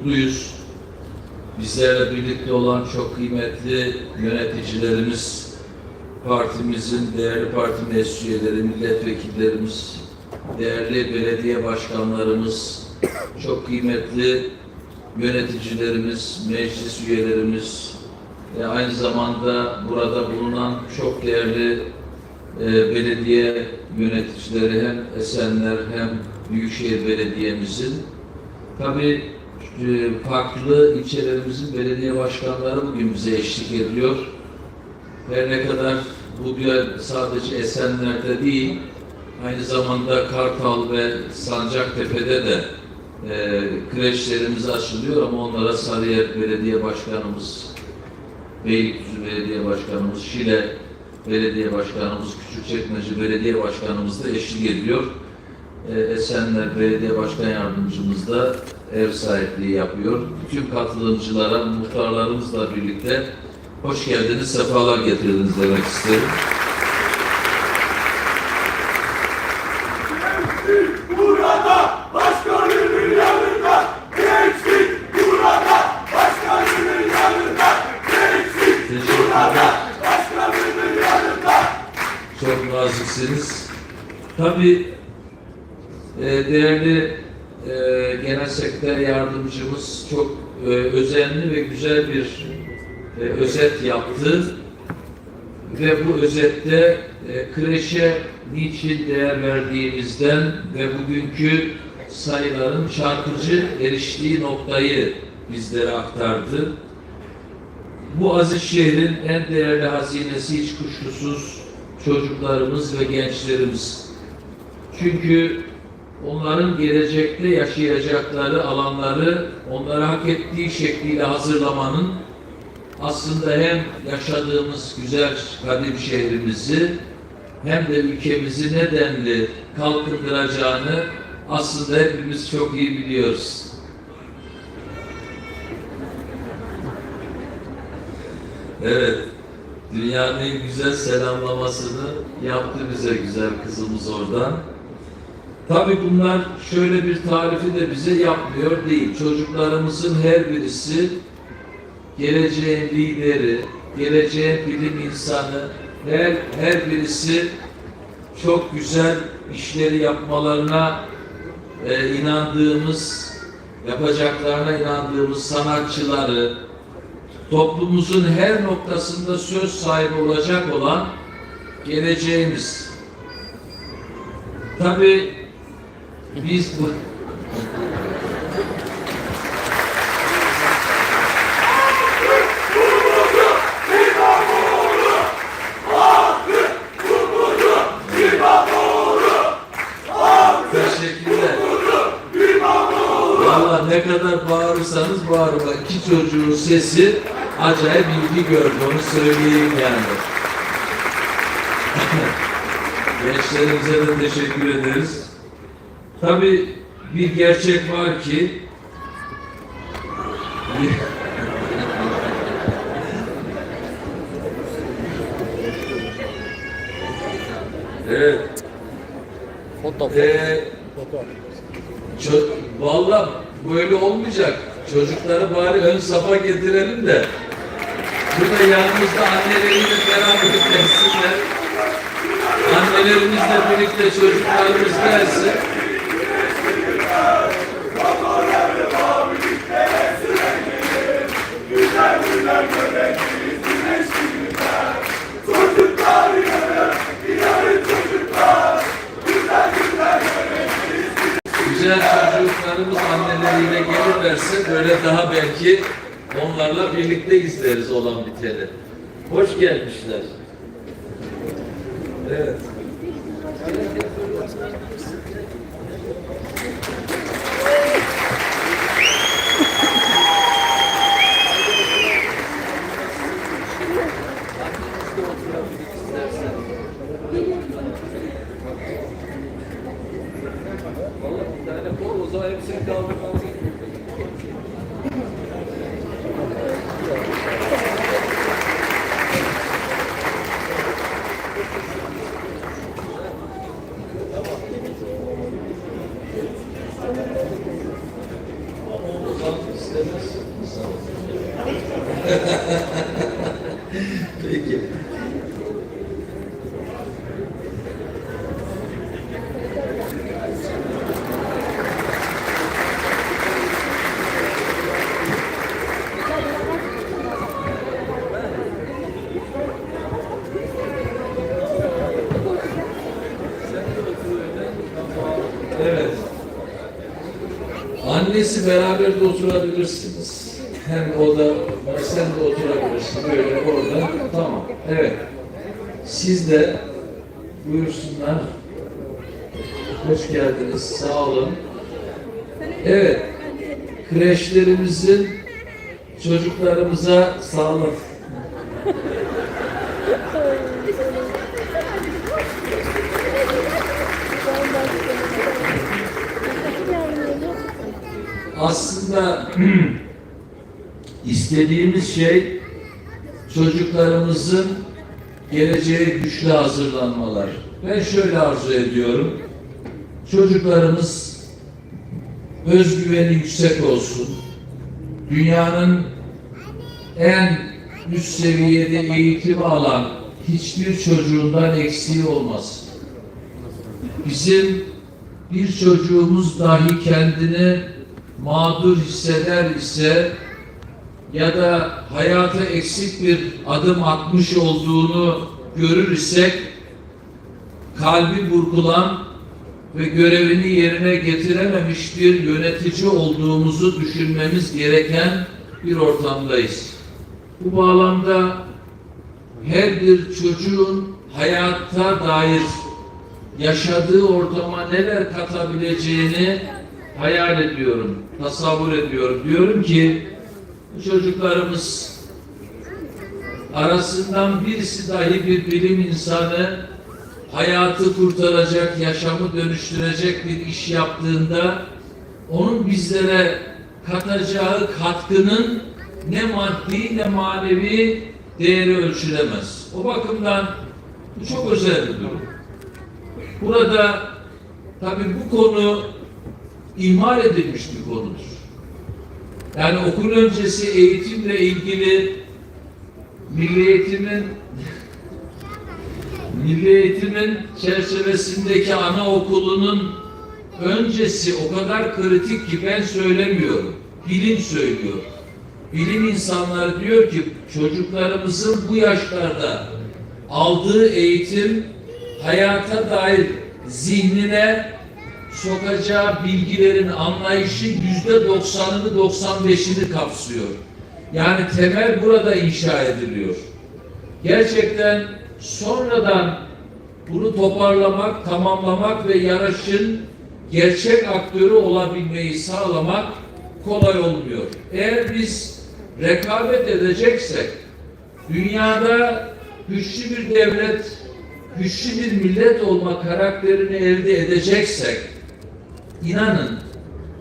mutluyuz. Bizlerle birlikte olan çok kıymetli yöneticilerimiz, partimizin değerli parti meclis üyeleri, milletvekillerimiz, değerli belediye başkanlarımız, çok kıymetli yöneticilerimiz, meclis üyelerimiz, ve aynı zamanda burada bulunan çok değerli e, belediye yöneticileri hem Esenler hem Büyükşehir Belediye'mizin Tabii farklı ilçelerimizin belediye başkanları bugün bize eşlik ediyor. Her ne kadar bu bir sadece Esenler'de değil, aynı zamanda Kartal ve Sancaktepe'de de e, kreşlerimiz açılıyor ama onlara Sarıyer Belediye Başkanımız, Beylikdüzü Belediye Başkanımız, Şile Belediye Başkanımız, Küçükçekmece Belediye Başkanımız da eşlik ediyor. Ee, Esenler Belediye Başkan Yardımcımız da ev sahipliği yapıyor. Bütün katılımcılara, muhtarlarımızla birlikte hoş geldiniz, sefalar getirdiniz demek isterim. Çok naziksiniz. Tabii e, değerli e, Genel Sekreter Yardımcımız çok e, özenli ve güzel bir e, özet yaptı. Ve bu özette e, kreşe niçin değer verdiğimizden ve bugünkü sayıların çarpıcı eriştiği noktayı bizlere aktardı. Bu aziz şehrin en değerli hazinesi hiç kuşkusuz çocuklarımız ve gençlerimiz. Çünkü onların gelecekte yaşayacakları alanları onlara hak ettiği şekliyle hazırlamanın aslında hem yaşadığımız güzel kadim şehrimizi hem de ülkemizi nedenli kalkındıracağını aslında hepimiz çok iyi biliyoruz. Evet, dünyanın en güzel selamlamasını yaptı bize güzel kızımız oradan. Tabii bunlar şöyle bir tarifi de bize yapmıyor değil. Çocuklarımızın her birisi geleceğin lideri, geleceğin bilim insanı, her, her birisi çok güzel işleri yapmalarına e, inandığımız, yapacaklarına inandığımız sanatçıları, toplumumuzun her noktasında söz sahibi olacak olan geleceğimiz. Tabii biz bu. Valla ne kadar bağırırsanız bağırın. Bak iki çocuğun sesi acayip ilgi gördü. Onu söyleyeyim yani. Gençlerimize de teşekkür ederiz. Tabii bir gerçek var ki Evet. Ee, ço- Vallahi böyle olmayacak. Çocukları bari ön safa getirelim de burada yanımızda anneleriyle beraber gelsinler. Annelerimizle birlikte çocuklarımız gelsin. Birlikte izleriz olan biteni. Hoş gelmişler. Annesi beraber de oturabilirsiniz. Hem o da, sen de oturabilirsin. Böyle orada. Tamam. Evet. Siz de buyursunlar. Hoş geldiniz. Sağ olun. Evet. Kreşlerimizin çocuklarımıza sağlık. Aslında istediğimiz şey çocuklarımızın geleceğe güçlü hazırlanmalar. Ben şöyle arzu ediyorum. Çocuklarımız özgüveni yüksek olsun. Dünyanın en üst seviyede eğitim alan hiçbir çocuğundan eksiği olmasın. Bizim bir çocuğumuz dahi kendini mağdur hisseder ise ya da hayata eksik bir adım atmış olduğunu görür isek kalbi burkulan ve görevini yerine getirememiş bir yönetici olduğumuzu düşünmemiz gereken bir ortamdayız. Bu bağlamda her bir çocuğun hayata dair yaşadığı ortama neler katabileceğini hayal ediyorum, tasavvur ediyorum. Diyorum ki bu çocuklarımız arasından birisi dahi bir bilim insanı hayatı kurtaracak, yaşamı dönüştürecek bir iş yaptığında onun bizlere katacağı katkının ne maddi ne manevi değeri ölçülemez. O bakımdan bu çok özel bir durum. Burada tabii bu konu ihmal edilmiş bir konudur. Yani okul öncesi eğitimle ilgili Milli Eğitim'in Milli Eğitim'in çerçevesindeki anaokulunun öncesi o kadar kritik ki ben söylemiyorum. Bilim söylüyor. Bilim insanları diyor ki çocuklarımızın bu yaşlarda aldığı eğitim hayata dair zihnine sokacağı bilgilerin anlayışı yüzde doksanını 95'ini kapsıyor. Yani temel burada inşa ediliyor. Gerçekten sonradan bunu toparlamak, tamamlamak ve yarışın gerçek aktörü olabilmeyi sağlamak kolay olmuyor. Eğer biz rekabet edeceksek, dünyada güçlü bir devlet, güçlü bir millet olma karakterini elde edeceksek, inanın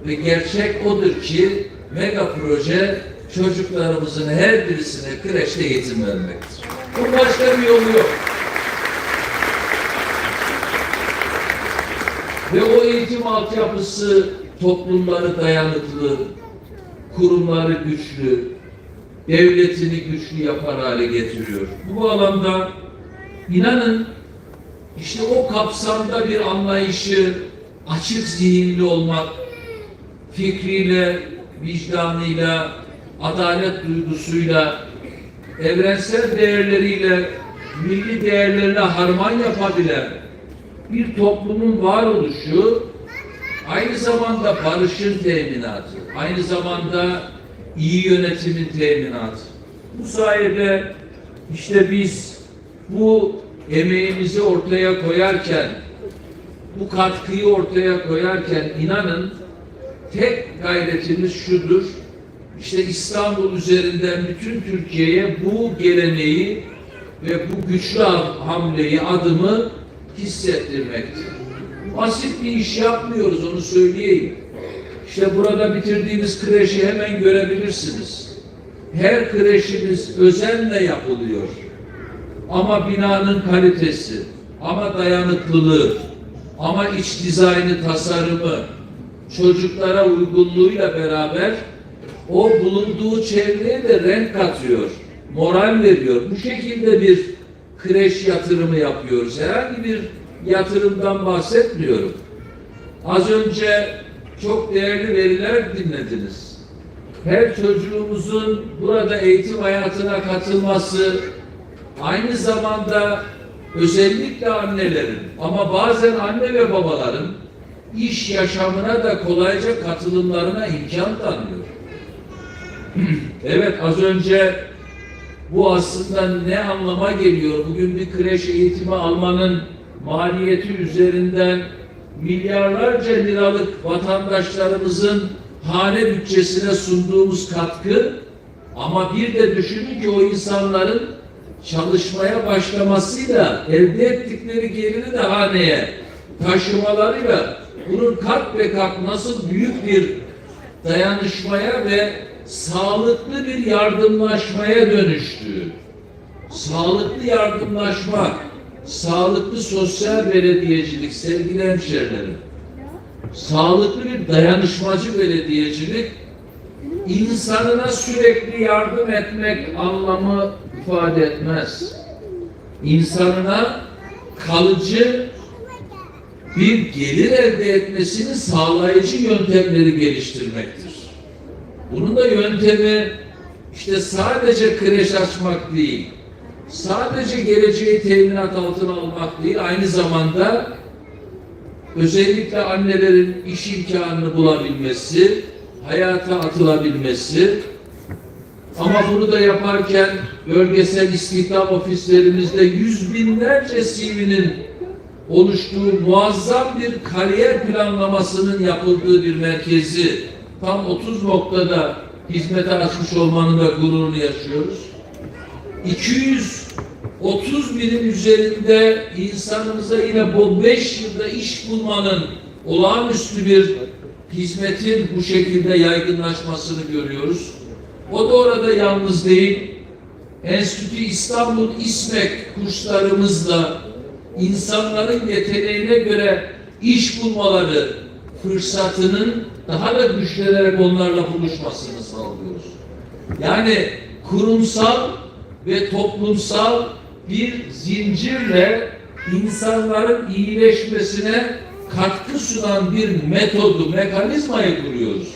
ve gerçek odur ki mega proje çocuklarımızın her birisine kreşte eğitim vermektir. Bu başka bir yolu yok. Ve o eğitim altyapısı toplumları dayanıklı, kurumları güçlü, devletini güçlü yapar hale getiriyor. Bu bağlamda inanın işte o kapsamda bir anlayışı açık zihinli olmak, fikriyle, vicdanıyla, adalet duygusuyla, evrensel değerleriyle, milli değerlerine harman yapabilen bir toplumun varoluşu aynı zamanda barışın teminatı, aynı zamanda iyi yönetimin teminatı. Bu sayede işte biz bu emeğimizi ortaya koyarken, bu katkıyı ortaya koyarken inanın tek gayretimiz şudur. İşte İstanbul üzerinden bütün Türkiye'ye bu geleneği ve bu güçlü hamleyi, adımı hissettirmektir. Basit bir iş yapmıyoruz onu söyleyeyim. İşte burada bitirdiğimiz kreşi hemen görebilirsiniz. Her kreşimiz özenle yapılıyor. Ama binanın kalitesi, ama dayanıklılığı, ama iç dizaynı, tasarımı, çocuklara uygunluğuyla beraber o bulunduğu çevreye de renk katıyor, moral veriyor. Bu şekilde bir kreş yatırımı yapıyoruz. Herhangi bir yatırımdan bahsetmiyorum. Az önce çok değerli veriler dinlediniz. Her çocuğumuzun burada eğitim hayatına katılması, aynı zamanda özellikle annelerin ama bazen anne ve babaların iş yaşamına da kolayca katılımlarına imkan tanıyor. evet az önce bu aslında ne anlama geliyor? Bugün bir kreş eğitimi almanın maliyeti üzerinden milyarlarca liralık vatandaşlarımızın hane bütçesine sunduğumuz katkı ama bir de düşünün ki o insanların çalışmaya başlamasıyla elde ettikleri geliri de haneye taşımalarıyla bunun kat be kat nasıl büyük bir dayanışmaya ve sağlıklı bir yardımlaşmaya dönüştüğü, sağlıklı yardımlaşma, sağlıklı sosyal belediyecilik sevgili hemşerilerim, sağlıklı bir dayanışmacı belediyecilik insanına sürekli yardım etmek anlamı ifade etmez. İnsanına kalıcı bir gelir elde etmesini sağlayıcı yöntemleri geliştirmektir. Bunun da yöntemi işte sadece kreş açmak değil, sadece geleceği teminat altına almak değil, aynı zamanda özellikle annelerin iş imkanını bulabilmesi, hayata atılabilmesi, ama bunu da yaparken bölgesel istihdam ofislerimizde yüz binlerce CV'nin oluştuğu muazzam bir kariyer planlamasının yapıldığı bir merkezi tam 30 noktada hizmete açmış olmanın da gururunu yaşıyoruz. 230 binin üzerinde insanımıza yine bu 5 yılda iş bulmanın olağanüstü bir hizmetin bu şekilde yaygınlaşmasını görüyoruz. O da orada yalnız değil. Enstitü İstanbul İSMEK kurslarımızla insanların yeteneğine göre iş bulmaları fırsatının daha da güçlenerek onlarla buluşmasını sağlıyoruz. Yani kurumsal ve toplumsal bir zincirle insanların iyileşmesine katkı sunan bir metodu, mekanizmayı kuruyoruz.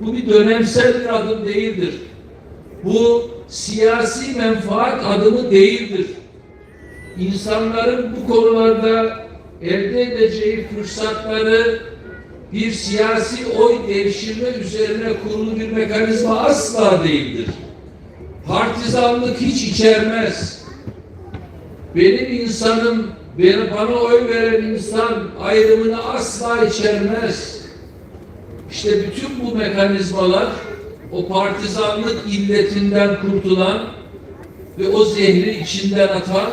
Bu bir dönemsel bir adım değildir. Bu siyasi menfaat adımı değildir. İnsanların bu konularda elde edeceği fırsatları bir siyasi oy devşirme üzerine kurulu bir mekanizma asla değildir. Partizanlık hiç içermez. Benim insanım, beni, bana oy veren insan ayrımını asla içermez. İşte bütün bu mekanizmalar o partizanlık illetinden kurtulan ve o zehri içinden atan,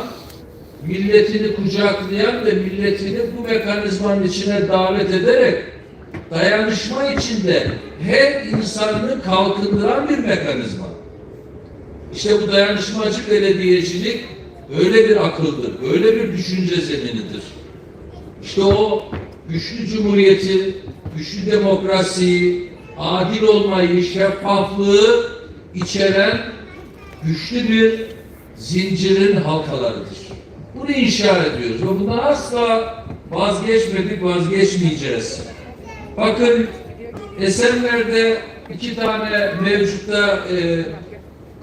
milletini kucaklayan ve milletini bu mekanizmanın içine davet ederek dayanışma içinde her insanını kalkındıran bir mekanizma. İşte bu dayanışmacı belediyecilik öyle bir akıldır, öyle bir düşünce zeminidir. İşte o güçlü cumhuriyeti, güçlü demokrasiyi, adil olmayı, şeffaflığı içeren güçlü bir zincirin halkalarıdır. Bunu inşa ediyoruz ve bundan asla vazgeçmedik, vazgeçmeyeceğiz. Bakın Esenler'de iki tane mevcutta e,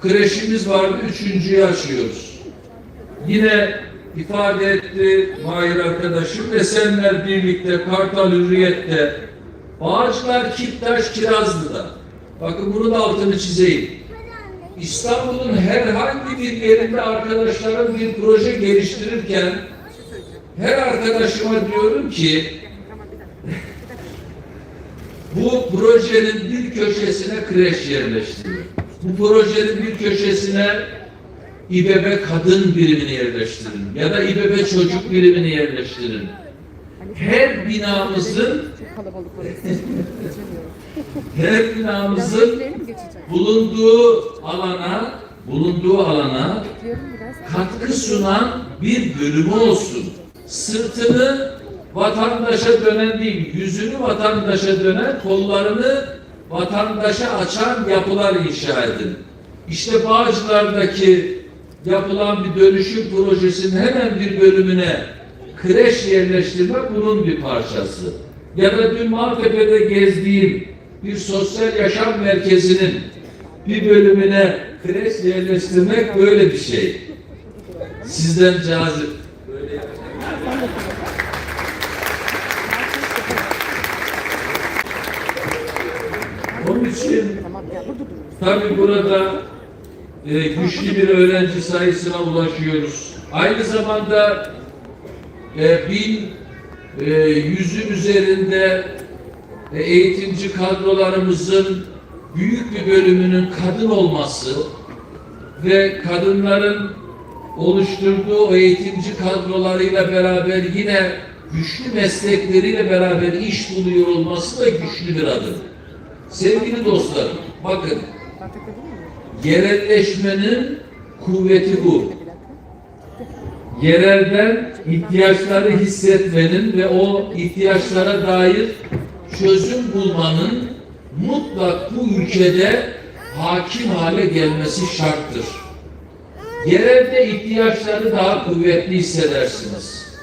kreşimiz vardı, üçüncüyü açıyoruz. Yine ifade etti Mahir arkadaşım. Esenler birlikte, Kartal Hürriyet'te, Bağcılar, Kiptaş, Kirazlı'da. Bakın bunun da altını çizeyim. İstanbul'un herhangi bir yerinde arkadaşlarım bir proje geliştirirken her arkadaşıma diyorum ki bu projenin bir köşesine kreş yerleştirin. Bu projenin bir köşesine İBB kadın birimini yerleştirin ya da İBB çocuk birimini yerleştirin. Her binamızın her binamızın bulunduğu alana bulunduğu alana katkı sunan bir bölümü olsun. Sırtını vatandaşa dönen değil, yüzünü vatandaşa dönen, kollarını vatandaşa açan yapılar inşa edin. İşte Bağcılar'daki yapılan bir dönüşüm projesinin hemen bir bölümüne kreş yerleştirmek bunun bir parçası. Ya da dün Maltepe'de gezdiğim bir sosyal yaşam merkezinin bir bölümüne kreş yerleştirmek böyle bir şey. Sizden cazip. Böyle Onun için. Tabii burada e, güçlü bir öğrenci sayısına ulaşıyoruz. Aynı zamanda e, bin e, yüzün üzerinde e, eğitimci kadrolarımızın büyük bir bölümünün kadın olması ve kadınların oluşturduğu eğitimci kadrolarıyla beraber yine güçlü meslekleriyle beraber iş buluyor olması da güçlü bir adım. Sevgili dostlarım, bakın? Yerelleşmenin kuvveti bu. Yerelden ihtiyaçları hissetmenin ve o ihtiyaçlara dair çözüm bulmanın mutlak bu ülkede hakim hale gelmesi şarttır. Yerelde ihtiyaçları daha kuvvetli hissedersiniz.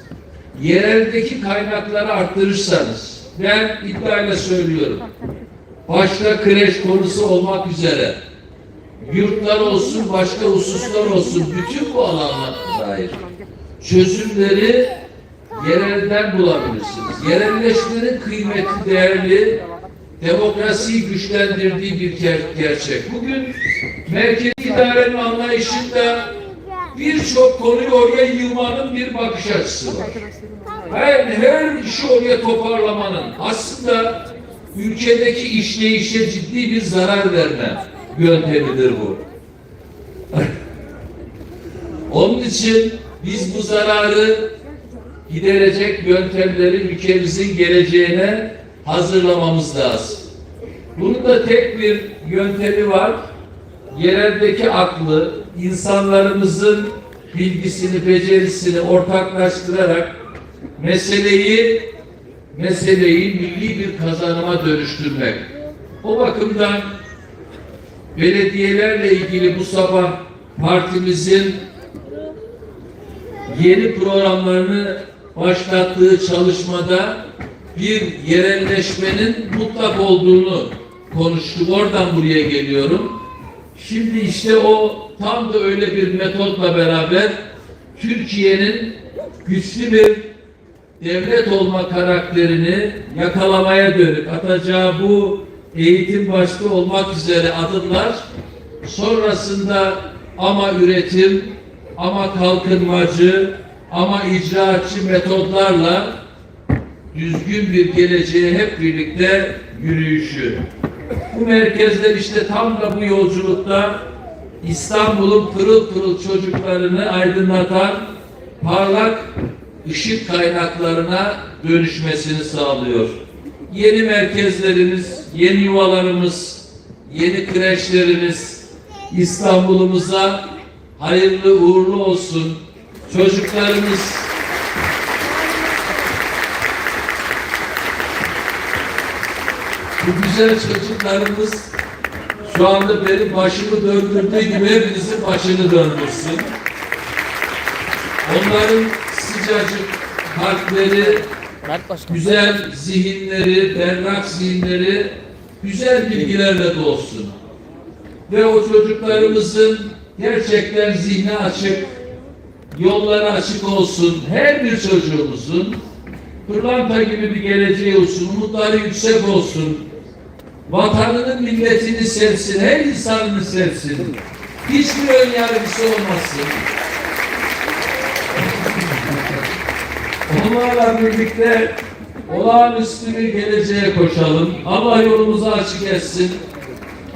Yereldeki kaynakları arttırırsanız, ben iddiayla söylüyorum, başta kreş konusu olmak üzere yurtlar olsun, başka hususlar olsun, bütün bu alanlara dair çözümleri yerelden bulabilirsiniz. Yerelleşmenin kıymeti değerli, demokrasiyi güçlendirdiği bir ger- gerçek. Bugün merkezi idarenin anlayışında birçok konuyu oraya yığmanın bir bakış açısı var. her, her işi oraya toparlamanın aslında ülkedeki işleyişe ciddi bir zarar verme yöntemidir bu. Onun için biz bu zararı giderecek yöntemleri ülkemizin geleceğine hazırlamamız lazım. Bunun da tek bir yöntemi var. Yereldeki aklı, insanlarımızın bilgisini, becerisini ortaklaştırarak meseleyi meseleyi milli bir kazanıma dönüştürmek. O bakımdan belediyelerle ilgili bu sabah partimizin yeni programlarını başlattığı çalışmada bir yerelleşmenin mutlak olduğunu konuştuk. Oradan buraya geliyorum. Şimdi işte o tam da öyle bir metotla beraber Türkiye'nin güçlü bir devlet olma karakterini yakalamaya dönük atacağı bu eğitim başta olmak üzere adımlar sonrasında ama üretim ama kalkınmacı ama icraatçı metodlarla düzgün bir geleceğe hep birlikte yürüyüşü. Bu merkezler işte tam da bu yolculukta İstanbul'un pırıl pırıl çocuklarını aydınlatan parlak ışık kaynaklarına dönüşmesini sağlıyor. Yeni merkezlerimiz, yeni yuvalarımız, yeni kreşlerimiz İstanbul'umuza hayırlı uğurlu olsun. Çocuklarımız bu güzel çocuklarımız şu anda benim başımı döndürdüğü gibi hepinizin başını döndürsün. Onların sıcacık kalpleri, Mert Başkan. güzel zihinleri, berrak zihinleri güzel bilgilerle dolsun. Ve o çocuklarımızın gerçekten zihni açık, yolları açık olsun. Her bir çocuğumuzun pırlanta gibi bir geleceği olsun, umutları yüksek olsun. Vatanının milletini sevsin, her insanını sevsin. Hiçbir ön yargısı olmasın. Onlarla birlikte olağanüstü bir geleceğe koşalım. Allah yolumuzu açık etsin.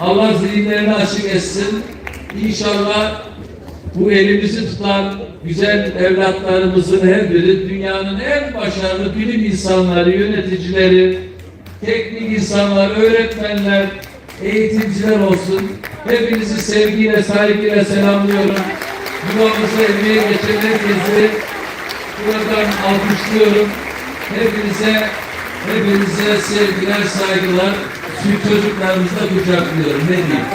Allah zihinlerini açık etsin. İnşallah bu elimizi tutan güzel evlatlarımızın her biri dünyanın en başarılı bilim insanları, yöneticileri, teknik insanlar, öğretmenler, eğitimciler olsun. Hepinizi sevgiyle, saygıyla selamlıyorum. Yuvamıza emeğe geçen herkesi buradan alkışlıyorum. Hepinize, hepinize sevgiler, saygılar Türk çocuklarımızı da kucaklıyorum. Ne diyeyim?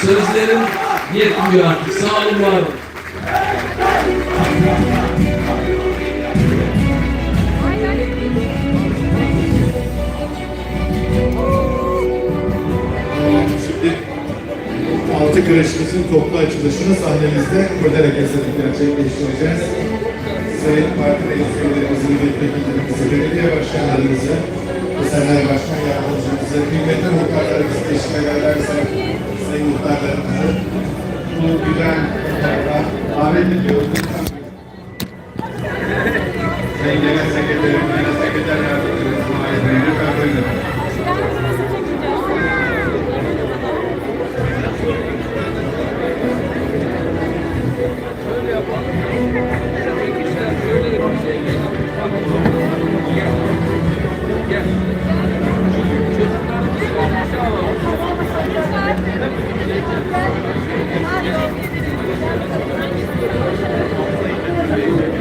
Sözlerim yetmiyor artık. Sağ olun, var olun. Altı kreşimizin toplu açılışını sahnemizde kurdele keserek gerçekleştireceğiz. Sayın Parti Reislerimizin milletvekillerimizi, belediye başkanlarımızı, Sanayi Başkan Yardımcımızı, kıymetli muhtarlarımızı teşvik ederlerse Sayın muhtarlarımızı bu güzel muhtarla davet ediyoruz. Sayın Genel Sekreterim, Genel Sekreter Yardımcımız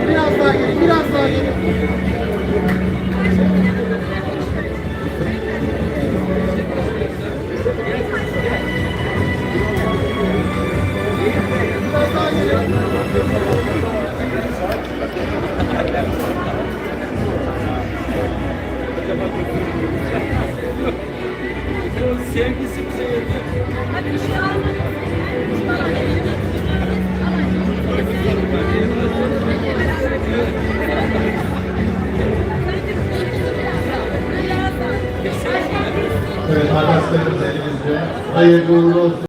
Biraz daha gelin, biraz daha gelin.